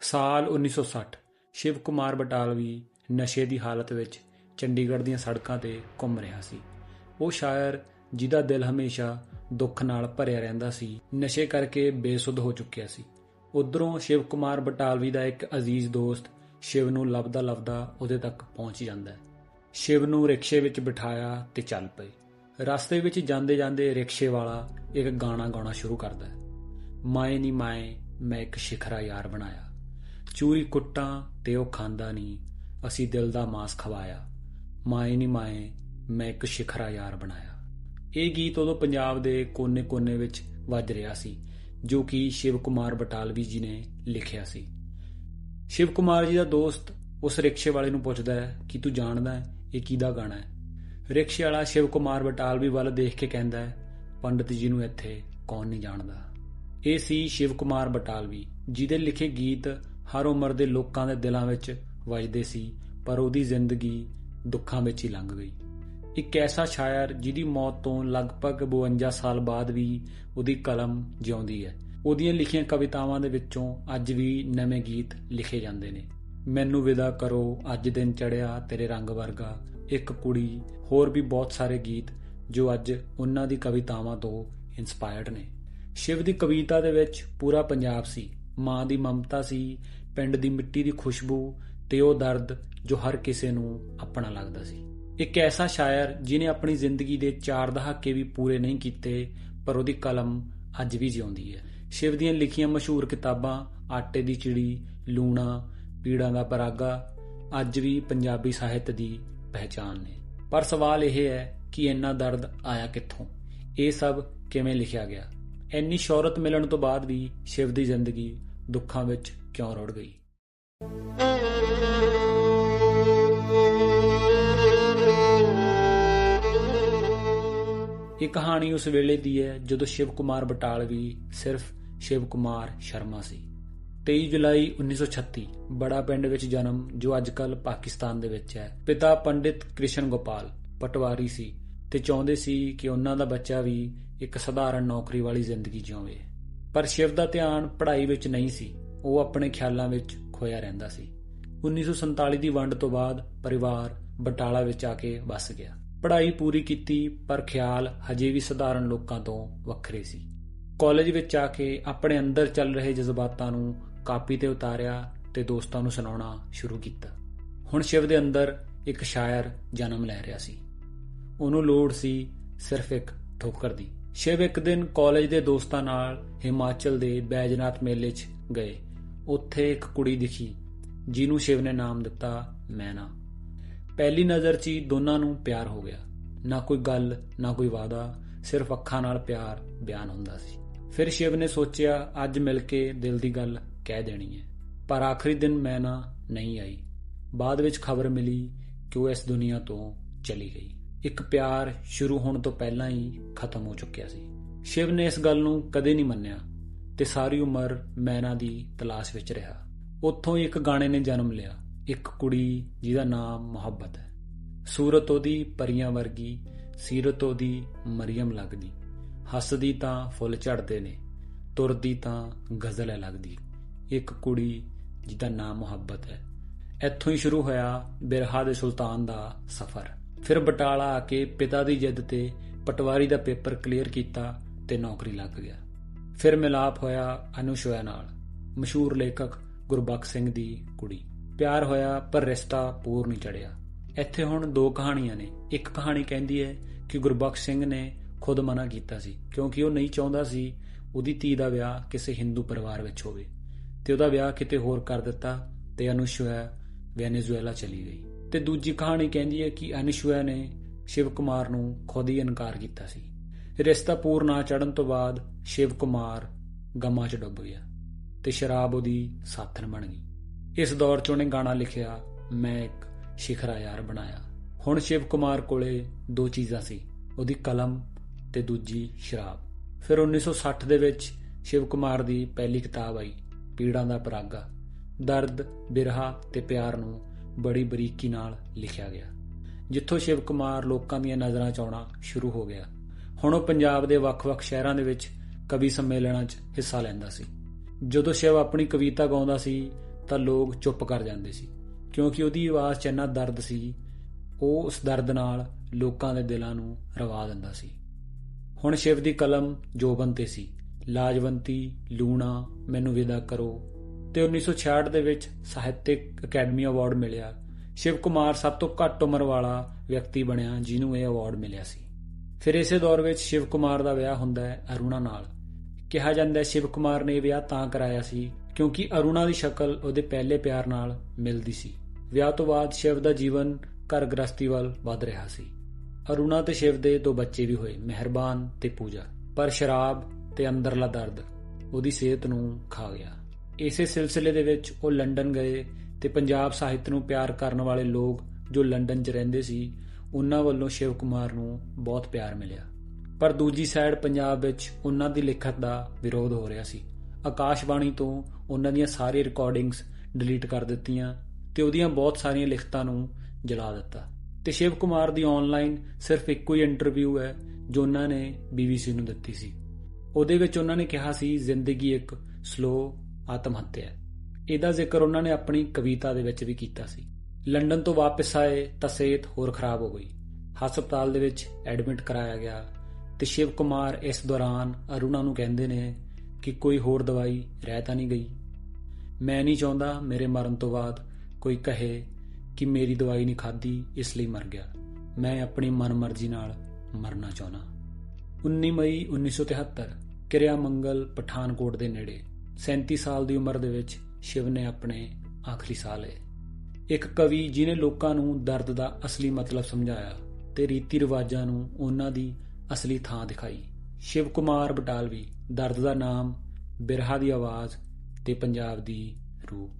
ਸਾਲ 1960 ਸ਼ਿਵ ਕੁਮਾਰ ਬਟਾਲਵੀ ਨਸ਼ੇ ਦੀ ਹਾਲਤ ਵਿੱਚ ਚੰਡੀਗੜ੍ਹ ਦੀਆਂ ਸੜਕਾਂ ਤੇ ਘੁੰਮ ਰਿਹਾ ਸੀ। ਉਹ ਸ਼ਾਇਰ ਜਿਹਦਾ ਦਿਲ ਹਮੇਸ਼ਾ ਦੁੱਖ ਨਾਲ ਭਰਿਆ ਰਹਿੰਦਾ ਸੀ, ਨਸ਼ੇ ਕਰਕੇ ਬੇਸੁੱਧ ਹੋ ਚੁੱਕਿਆ ਸੀ। ਉਧਰੋਂ ਸ਼ਿਵ ਕੁਮਾਰ ਬਟਾਲਵੀ ਦਾ ਇੱਕ ਅਜ਼ੀਜ਼ ਦੋਸਤ ਸ਼ਿਵ ਨੂੰ ਲੱਭਦਾ ਲੱਭਦਾ ਉਹਦੇ ਤੱਕ ਪਹੁੰਚ ਜਾਂਦਾ ਹੈ। ਸ਼ਿਵ ਨੂੰ ਰਿਕਸ਼ੇ ਵਿੱਚ ਬਿਠਾਇਆ ਤੇ ਚੱਲ ਪਏ। ਰਸਤੇ ਵਿੱਚ ਜਾਂਦੇ ਜਾਂਦੇ ਰਿਕਸ਼ੇ ਵਾਲਾ ਇੱਕ ਗਾਣਾ ਗਾਉਣਾ ਸ਼ੁਰੂ ਕਰਦਾ ਹੈ। ਮਾਏ ਨੀ ਮਾਏ, ਮੈਂ ਇੱਕ ਸ਼ਿਖਰਾ ਯਾਰ ਬਣਾਇਆ। ਚੂਰੀ ਕੁੱਟਾਂ ਤੇ ਉਹ ਖਾਂਦਾ ਨਹੀਂ। ਅਸੀਂ ਦਿਲ ਦਾ ਮਾਸ ਖਵਾਇਆ। ਮਾਏ ਨਹੀਂ ਮਾਏ, ਮੈਂ ਇੱਕ ਸ਼ਿਖਰਾ ਯਾਰ ਬਣਾਇਆ। ਇਹ ਗੀਤ ਉਦੋਂ ਪੰਜਾਬ ਦੇ ਕੋਨੇ-ਕੋਨੇ ਵਿੱਚ ਵੱਜ ਰਿਹਾ ਸੀ, ਜੋ ਕਿ ਸ਼ਿਵ ਕੁਮਾਰ ਬਟਾਲਵੀ ਜੀ ਨੇ ਲਿਖਿਆ ਸੀ। ਸ਼ਿਵ ਕੁਮਾਰ ਜੀ ਦਾ ਦੋਸਤ ਉਸ ਰਿਕਸ਼ੇ ਵਾਲੇ ਨੂੰ ਪੁੱਛਦਾ ਹੈ, ਕਿ ਤੂੰ ਜਾਣਦਾ ਹੈ, ਇਹ ਕਿਹਦਾ ਗਾਣਾ ਹੈ? ਰਿਕਸ਼ੇ ਵਾਲਾ ਸ਼ਿਵ ਕੁਮਾਰ ਬਟਾਲਵੀ ਵੱਲ ਦੇਖ ਕੇ ਕਹਿੰਦਾ ਹੈ, ਪੰਡਤ ਜੀ ਨੂੰ ਇੱਥੇ ਕੌਣ ਨਹੀਂ ਜਾਣਦਾ? ਇਹ ਸੀ ਸ਼ਿਵ ਕੁਮਾਰ ਬਟਾਲਵੀ, ਜਿਹਦੇ ਲਿਖੇ ਗੀਤ ਹਰ ਉਮਰ ਦੇ ਲੋਕਾਂ ਦੇ ਦਿਲਾਂ ਵਿੱਚ ਵੱਜਦੇ ਸੀ, ਪਰ ਉਹਦੀ ਜ਼ਿੰਦਗੀ ਦੁੱਖਾਂ ਵਿੱਚ ਹੀ ਲੰਘ ਗਈ। ਇੱਕ ਐਸਾ ਸ਼ਾਇਰ ਜਿਹਦੀ ਮੌਤ ਤੋਂ ਲਗਭਗ 52 ਸਾਲ ਬਾਅਦ ਵੀ ਉਹਦੀ ਕਲਮ ਜਿਉਂਦੀ ਹੈ। ਉਹਦੀਆਂ ਲਿਖੀਆਂ ਕਵਿਤਾਵਾਂ ਦੇ ਵਿੱਚੋਂ ਅੱਜ ਵੀ ਨਵੇਂ ਗੀਤ ਲਿਖੇ ਜਾਂਦੇ ਨੇ। ਮੈਨੂੰ ਵਿਦਾ ਕਰੋ, ਅੱਜ ਦਿਨ ਚੜਿਆ ਤੇਰੇ ਰੰਗ ਵਰਗਾ। ਇੱਕ ਕੁੜੀ, ਹੋਰ ਵੀ ਬਹੁਤ ਸਾਰੇ ਗੀਤ ਜੋ ਅੱਜ ਉਹਨਾਂ ਦੀ ਕਵਿਤਾਵਾਂ ਤੋਂ ਇਨਸਪਾਇਰਡ ਨੇ। ਸ਼ਿਵ ਦੀ ਕਵਿਤਾ ਦੇ ਵਿੱਚ ਪੂਰਾ ਪੰਜਾਬ ਸੀ, ਮਾਂ ਦੀ ਮਮਤਾ ਸੀ ਪਿੰਡ ਦੀ ਮਿੱਟੀ ਦੀ ਖੁਸ਼ਬੂ ਤੇ ਉਹ ਦਰਦ ਜੋ ਹਰ ਕਿਸੇ ਨੂੰ ਆਪਣਾ ਲੱਗਦਾ ਸੀ। ਇੱਕ ਐਸਾ ਸ਼ਾਇਰ ਜਿਨੇ ਆਪਣੀ ਜ਼ਿੰਦਗੀ ਦੇ ਚਾਰ ਦਹਾਕੇ ਵੀ ਪੂਰੇ ਨਹੀਂ ਕੀਤੇ, ਪਰ ਉਹਦੀ ਕਲਮ ਅੱਜ ਵੀ ਜਿਉਂਦੀ ਹੈ। ਸ਼ਿਵ ਦੀਆਂ ਲਿਖੀਆਂ ਮਸ਼ਹੂਰ ਕਿਤਾਬਾਂ, ਆਟੇ ਦੀ ਚਿੜੀ, ਲੂਣਾ, ਪੀੜਾਂ ਦਾ ਪਰਾਗਾ, ਅੱਜ ਵੀ ਪੰਜਾਬੀ ਸਾਹਿਤ ਦੀ ਪਹਿਚਾਨ ਨੇ। ਪਰ ਸਵਾਲ ਇਹ ਹੈ ਕਿ ਇੰਨਾ ਦਰਦ ਆਇਆ ਕਿੱਥੋਂ? ਇਹ ਸਭ ਕਿਵੇਂ ਲਿਖਿਆ ਗਿਆ? ਇੰਨੀ ਸ਼ੌਹਰਤ ਮਿਲਣ ਤੋਂ ਬਾਅਦ ਵੀ ਸ਼ਿਵ ਦੀ ਜ਼ਿੰਦਗੀ ਦੁੱਖਾਂ ਵਿੱਚ ਕਿਉਂ ਰੁੜ ਗਈ? ਇਹ ਕਹਾਣੀ ਉਸ ਵੇਲੇ ਦੀ ਹੈ ਜਦੋਂ ਸ਼ਿਵ ਕੁਮਾਰ ਬਟਾਲਵੀ ਸਿਰਫ ਸ਼ਿਵ ਕੁਮਾਰ ਸ਼ਰਮਾ ਸੀ। 23 ਜੁਲਾਈ 1936 ਬੜਾ ਪਿੰਡ ਵਿੱਚ ਜਨਮ, ਜੋ ਅੱਜਕੱਲ ਪਾਕਿਸਤਾਨ ਦੇ ਵਿੱਚ ਹੈ। ਪਿਤਾ ਪੰਡਿਤ ਕ੍ਰਿਸ਼ਨ ਗੋਪਾਲ ਪਟਵਾਰੀ ਸੀ ਤੇ ਚਾਹੁੰਦੇ ਸੀ ਕਿ ਉਹਨਾਂ ਦਾ ਬੱਚਾ ਵੀ ਇੱਕ ਸਧਾਰਨ ਨੌਕਰੀ ਵਾਲੀ ਜ਼ਿੰਦਗੀ ਜਿਉਵੇ। ਪਰ ਸ਼ਿਵ ਦਾ ਧਿਆਨ ਪੜ੍ਹਾਈ ਵਿੱਚ ਨਹੀਂ ਸੀ। ਉਹ ਆਪਣੇ ਖਿਆਲਾਂ ਵਿੱਚ ਖੋਇਆ ਰਹਿੰਦਾ ਸੀ। 1947 ਦੀ ਵੰਡ ਤੋਂ ਬਾਅਦ ਪਰਿਵਾਰ ਬਟਾਲਾ ਵਿੱਚ ਆ ਕੇ ਵੱਸ ਗਿਆ। ਪੜ੍ਹਾਈ ਪੂਰੀ ਕੀਤੀ, ਪਰ ਖਿਆਲ ਹਜੇ ਵੀ ਸਧਾਰਨ ਲੋਕਾਂ ਤੋਂ ਵੱਖਰੇ ਸੀ। ਕਾਲਜ ਵਿੱਚ ਆ ਕੇ ਆਪਣੇ ਅੰਦਰ ਚੱਲ ਰਹੇ ਜਜ਼ਬਾਤਾਂ ਨੂੰ ਕਾਪੀ ਤੇ ਉਤਾਰਿਆ ਤੇ ਦੋਸਤਾਂ ਨੂੰ ਸੁਣਾਉਣਾ ਸ਼ੁਰੂ ਕੀਤਾ। ਹੁਣ ਸ਼ਿਵ ਦੇ ਅੰਦਰ ਇੱਕ ਸ਼ਾਇਰ ਜਨਮ ਲੈ ਰਿਹਾ ਸੀ। ਉਹਨੂੰ ਲੋੜ ਸੀ ਸਿਰਫ ਇੱਕ ਠੋਕਰ ਦੀ। ਸ਼ਿਵ ਇੱਕ ਦਿਨ ਕਾਲਜ ਦੇ ਦੋਸਤਾਂ ਨਾਲ ਹਿਮਾਚਲ ਦੇ ਬੈਜਨਾਥ ਮੇਲੇ 'ਚ ਗਏ। ਉੱਥੇ ਇੱਕ ਕੁੜੀ ਦਿਖੀ, ਜਿਹਨੂੰ ਸ਼ਿਵ ਨੇ ਨਾਮ ਦਿੱਤਾ ਮੈਨਾ। ਪਹਿਲੀ ਨਜ਼ਰ 'ਚ ਹੀ ਦੋਨਾਂ ਨੂੰ ਪਿਆਰ ਹੋ ਗਿਆ। ਨਾ ਕੋਈ ਗੱਲ, ਨਾ ਕੋਈ ਵਾਦਾ ਸਿਰਫ ਅੱਖਾਂ ਨਾਲ ਪਿਆਰ ਬਿਆਨ ਹੁੰਦਾ ਸੀ। ਫਿਰ ਸ਼ਿਵ ਨੇ ਸੋਚਿਆ, ਅੱਜ ਮਿਲ ਕੇ ਦਿਲ ਦੀ ਗੱਲ ਕਹਿ ਦੇਣੀ ਹੈ। ਪਰ ਆਖਰੀ ਦਿਨ ਮੈਨਾ ਨਹੀਂ ਆਈ। ਬਾਅਦ ਵਿੱਚ ਖਬਰ ਮਿਲੀ ਕਿ ਉਹ ਇਸ ਦੁਨੀਆ ਤੋਂ ਚਲੀ ਗਈ। ਇੱਕ ਪਿਆਰ ਸ਼ੁਰੂ ਹੋਣ ਤੋਂ ਪਹਿਲਾਂ ਹੀ ਖਤਮ ਹੋ ਚੁੱਕਿਆ ਸੀ। ਸ਼ਿਵ ਨੇ ਇਸ ਗੱਲ ਨੂੰ ਕਦੇ ਨਹੀਂ ਮੰਨਿਆ ਤੇ ਸਾਰੀ ਉਮਰ ਮੈਨਾ ਦੀ ਤਲਾਸ਼ ਵਿੱਚ ਰਿਹਾ। ਉੱਥੋਂ ਹੀ ਇੱਕ ਗਾਣੇ ਨੇ ਜਨਮ ਲਿਆ, ਇੱਕ ਕੁੜੀ ਜਿਹਦਾ ਨਾਮ ਮੁਹੱਬਤ ਹੈ। ਸੂਰਤ ਉਹਦੀ ਪਰੀਆਂ ਵਰਗੀ, ਸੀਰਤ ਉਹਦੀ ਮਰੀਮ ਲੱਗਦੀ। ਹੱਸਦੀ ਤਾਂ ਫੁੱਲ ਝੜਦੇ ਨੇ, ਤੁਰਦੀ ਤਾਂ ਗਜ਼ਲ ਹੈ ਲੱਗਦੀ। ਇੱਕ ਕੁੜੀ ਜਿਹਦਾ ਨਾਮ ਮੁਹੱਬਤ ਹੈ। ਇੱਥੋਂ ਹੀ ਸ਼ੁਰੂ ਹੋਇਆ ਬਿਰਹਾ ਦੇ ਸੁਲਤਾਨ ਦਾ ਸਫ਼ਰ। ਫਿਰ ਬਟਾਲਾ ਆ ਕੇ ਪਿਤਾ ਦੀ ਜਿੱਦ ਤੇ ਪਟਵਾਰੀ ਦਾ ਪੇਪਰ ਕਲੀਅਰ ਕੀਤਾ ਤੇ ਨੌਕਰੀ ਲੱਗ ਗਿਆ। ਫਿਰ ਮਿਲਾਪ ਹੋਇਆ ਅਨੁਸ਼ੋਇਆ ਨਾਲ, ਮਸ਼ਹੂਰ ਲੇਖਕ ਗੁਰਬਖਸ਼ ਸਿੰਘ ਦੀ ਕੁੜੀ। ਪਿਆਰ ਹੋਇਆ ਪਰ ਰਿਸ਼ਤਾ ਪੂਰ ਨਹੀਂ ਚੜਿਆ। ਇੱਥੇ ਹੁਣ ਦੋ ਕਹਾਣੀਆਂ ਨੇ। ਇੱਕ ਕਹਾਣੀ ਕਹਿੰਦੀ ਹੈ ਕਿ ਗੁਰਬਖਸ਼ ਸਿੰਘ ਨੇ ਖੁਦ ਮਨਾ ਕੀਤਾ ਸੀ, ਕਿਉਂਕਿ ਉਹ ਨਹੀਂ ਚਾਹੁੰਦਾ ਸੀ ਉਹਦੀ ਧੀ ਦਾ ਵਿਆਹ ਕਿਸੇ ਹਿੰਦੂ ਪਰਿਵਾਰ ਵਿੱਚ ਹੋਵੇ। ਤੇ ਉਹਦਾ ਵਿਆਹ ਕਿਤੇ ਹੋਰ ਕਰ ਦਿੱਤਾ ਤੇ ਅਨੁਸ਼ੋਇਆ ਵੈਨੇਜ਼ੁਏਲਾ ਚਲੀ ਗਈ। ਤੇ ਦੂਜੀ ਕਹਾਣੀ ਕਹਿੰਦੀ ਹੈ ਕਿ ਅਨੁਸ਼ੋਇਆ ਨੇ ਸ਼ਿਵ ਕੁਮਾਰ ਨੂੰ ਖੁਦ ਹੀ ਇਨਕਾਰ ਕੀਤਾ ਸੀ। ਰਿਸ਼ਤਾ ਪੂਰ ਨਾ ਚੜਨ ਤੋਂ ਬਾਅਦ ਸ਼ਿਵ ਕੁਮਾਰ ਗਮਾਂ 'ਚ ਡੁੱਬ ਗਿਆ ਤੇ ਸ਼ਰਾਬ ਉਹਦੀ ਸਾਥਣ ਬਣ ਗਈ। ਇਸ ਦੌਰ 'ਚ ਉਹਨੇ ਗਾਣਾ ਲਿਖਿਆ, ਮੈਂ ਇੱਕ ਸ਼ਿਖਰਾ ਯਾਰ ਬਣਾਇਆ। ਹੁਣ ਸ਼ਿਵ ਕੁਮਾਰ ਕੋਲੇ ਦੋ ਚੀਜ਼ਾਂ ਸੀ, ਉਹਦੀ ਕਲਮ ਤੇ ਦੂਜੀ ਸ਼ਰਾਬ। ਫਿਰ 1960 ਦੇ ਵਿੱਚ ਸ਼ਿਵ ਕੁਮਾਰ ਦੀ ਪਹਿਲੀ ਕਿਤਾਬ ਆਈ, ਪੀੜਾਂ ਦਾ ਪਰਾਗਾ। ਦਰਦ, ਬਿਰਹਾ ਤੇ ਪਿਆਰ ਨੂੰ ਬੜੀ ਬਰੀਕੀ ਨਾਲ ਲਿਖਿਆ ਗਿਆ। ਜਿੱਥੋਂ ਸ਼ਿਵ ਕੁਮਾਰ ਲੋਕਾਂ ਦੀਆਂ ਨਜ਼ਰਾਂ 'ਚ ਆਉਣਾ ਸ਼ੁਰੂ ਹੋ ਗਿਆ। ਹੁਣ ਉਹ ਪੰਜਾਬ ਦੇ ਵੱਖ-ਵੱਖ ਸ਼ਹਿਰਾਂ ਦੇ ਵਿੱਚ ਕਵੀ ਸੰਮੇਲਨਾਂ 'ਚ ਹਿੱਸਾ ਲੈਂਦਾ ਸੀ। ਜਦੋਂ ਸ਼ਿਵ ਆਪਣੀ ਕਵਿਤਾ ਗਾਉਂਦਾ ਸੀ, ਤਾਂ ਲੋਕ ਚੁੱਪ ਕਰ ਜਾਂਦੇ ਸੀ। ਕਿਉਂਕਿ ਉਹਦੀ ਆਵਾਜ਼ 'ਚ ਇੰਨਾ ਦਰਦ ਸੀ, ਉਹ ਉਸ ਦਰਦ ਨਾਲ ਲੋਕਾਂ ਦੇ ਦਿਲਾਂ ਨੂੰ ਰਵਾ ਦਿੰਦਾ ਸੀ। ਹੁਣ ਸ਼ਿਵ ਦੀ ਕਲਮ ਜੋਬਨ ਤੇ ਸੀ। ਲਾਜਵੰਤੀ, ਲੂਣਾ, ਮੈਨੂੰ ਵਿਦਾ ਕਰੋ ਤੇ 1966 ਦੇ ਵਿੱਚ ਸਾਹਿਤਿਕ ਅਕੈਡਮੀ ਅਵਾਰਡ ਮਿਲਿਆ। ਸ਼ਿਵ ਕੁਮਾਰ ਸਭ ਤੋਂ ਘੱਟ ਉਮਰ ਵਾਲਾ ਵਿਅਕਤੀ ਬਣਿਆ ਜਿਹਨੂੰ ਇਹ ਅਵਾਰਡ ਮਿਲਿਆ ਸੀ। ਫਿਰ ਇਸੇ ਦੌਰ ਵਿੱਚ ਸ਼ਿਵ ਕੁਮਾਰ ਦਾ ਵਿਆਹ ਹੁੰਦਾ ਹੈ ਅਰੁਣਾ ਨਾਲ। ਕਿਹਾ ਜਾਂਦਾ ਹੈ ਸ਼ਿਵ ਕੁਮਾਰ ਨੇ ਇਹ ਵਿਆਹ ਤਾਂ ਕਰਾਇਆ ਸੀ ਕਿਉਂਕਿ ਅਰੁਣਾ ਦੀ ਸ਼ਕਲ ਉਹਦੇ ਪਹਿਲੇ ਪਿਆਰ ਨਾਲ ਮਿਲਦੀ ਸੀ। ਵਿਆਹ ਤੋਂ ਬਾਅਦ ਸ਼ਿਵ ਦਾ ਜੀਵਨ ਘਰ ਗ੍ਰਸਤੀ ਵੱਲ ਵੱਧ ਰਿਹਾ ਸੀ। ਅਰੁਣਾ ਤੇ ਸ਼ਿਵ ਦੇ ਦੋ ਬੱਚੇ ਵੀ ਹੋਏ, ਮਿਹਰਬਾਨ ਤੇ ਪੂਜਾ। ਪਰ ਸ਼ਰਾਬ ਤੇ ਅੰਦਰਲਾ ਦਰਦ ਉਹਦੀ ਸਿਹਤ ਨੂੰ ਖਾ ਗਿਆ। ਇਸੇ ਸਿਲਸਿਲੇ ਦੇ ਵਿੱਚ ਉਹ ਲੰਡਨ ਗਏ ਤੇ ਪੰਜਾਬ ਸਾਹਿਤ ਨੂੰ ਪਿਆਰ ਕਰਨ ਵਾਲੇ ਲੋਕ ਜੋ ਲੰਡਨ 'ਚ ਰਹਿੰਦੇ ਸੀ, ਉਹਨਾਂ ਵੱਲੋਂ ਸ਼ਿਵ ਕੁਮਾਰ ਨੂੰ ਬਹੁਤ ਪਿਆਰ ਮਿਲਿਆ। ਪਰ ਦੂਜੀ ਸਾਈਡ ਪੰਜਾਬ ਵਿੱਚ ਉਹਨਾਂ ਦੀ ਲਿਖਤ ਦਾ ਵਿਰੋਧ ਹੋ ਰਿਹਾ ਸੀ। ਆਕਾਸ਼ਵਾਣੀ ਤੋਂ ਉਹਨਾਂ ਦੀਆਂ ਸਾਰੀ ਰਿਕਾਰਡਿੰਗਸ ਡਿਲੀਟ ਕਰ ਦਿੱਤੀਆਂ ਤੇ ਉਹਦੀਆਂ ਬਹੁਤ ਸਾਰੀਆਂ ਲਿਖਤਾਂ ਨੂੰ ਜਲਾ ਦਿੱਤਾ। ਤੇ ਸ਼ਿਵ ਕੁਮਾਰ ਦੀ ਆਨਲਾਈਨ ਸਿਰਫ ਇੱਕੋ ਹੀ ਇੰਟਰਵਿਊ ਹੈ ਜੋ ਉਹਨਾਂ ਨੇ BBC ਨੂੰ ਦਿੱਤੀ ਸੀ। ਉਹਦੇ ਵਿੱਚ ਉਹਨਾਂ ਨੇ ਕਿਹਾ ਸੀ, ਜ਼ਿੰਦਗੀ ਇੱਕ ਸਲੋ ਆਤਮ ਹੱਤਿਆ ਇਹਦਾ ਜ਼ਿਕਰ ਉਹਨਾਂ ਨੇ ਆਪਣੀ ਕਵਿਤਾ ਦੇ ਵਿੱਚ ਵੀ ਕੀਤਾ ਸੀ। ਲੰਡਨ ਤੋਂ ਵਾਪਸ ਆਏ ਤਾਂ ਸਿਹਤ ਹੋਰ ਖਰਾਬ ਹੋ ਗਈ। ਹਸਪਤਾਲ ਦੇ ਵਿੱਚ ਐਡਮਿਟ ਕਰਾਇਆ ਗਿਆ ਤੇ ਸ਼ਿਵ ਕੁਮਾਰ ਇਸ ਦੌਰਾਨ ਅਰੁਣਾ ਨੂੰ ਕਹਿੰਦੇ ਨੇ ਕਿ ਕੋਈ ਹੋਰ ਦਵਾਈ ਰਹਿ ਤਾਂ ਨਹੀਂ ਗਈ। ਮੈਂ ਨਹੀਂ ਚਾਹੁੰਦਾ ਮੇਰੇ ਮਰਨ ਤੋਂ ਬਾਅਦ ਕੋਈ ਕਹੇ ਕਿ ਮੇਰੀ ਦਵਾਈ ਨਹੀਂ ਖਾਧੀ, ਇਸ ਲਈ ਮਰ ਗਿਆ। ਮੈਂ ਆਪਣੀ ਮਨਮਰਜ਼ੀ ਨਾਲ ਮਰਨਾ ਚਾਹੁੰਦਾ। 19 ਮਈ 1973 ਕਿਰਿਆ ਮੰਗਲ ਪਠਾਨਕੋਟ ਦੇ ਨੇੜੇ 37 ਸਾਲ ਦੀ ਉਮਰ ਦੇ ਵਿੱਚ ਸ਼ਿਵ ਨੇ ਆਪਣੇ ਆਖਰੀ ਸਾਹ ਲਏ। ਇੱਕ ਕਵੀ ਜਿਨੇ ਲੋਕਾਂ ਨੂੰ ਦਰਦ ਦਾ ਅਸਲੀ ਮਤਲਬ ਸਮਝਾਇਆ ਤੇ ਰੀਤੀ ਰਿਵਾਜਾਂ ਨੂੰ ਉਹਨਾਂ ਦੀ ਅਸਲੀ ਥਾਂ ਦਿਖਾਈ। ਸ਼ਿਵ ਕੁਮਾਰ ਬਟਾਲਵੀ, ਦਰਦ ਦਾ ਨਾਮ, ਬਿਰਹਾ ਦੀ ਆਵਾਜ਼ ਤੇ ਪੰਜਾਬ ਦੀ ਰੂਹ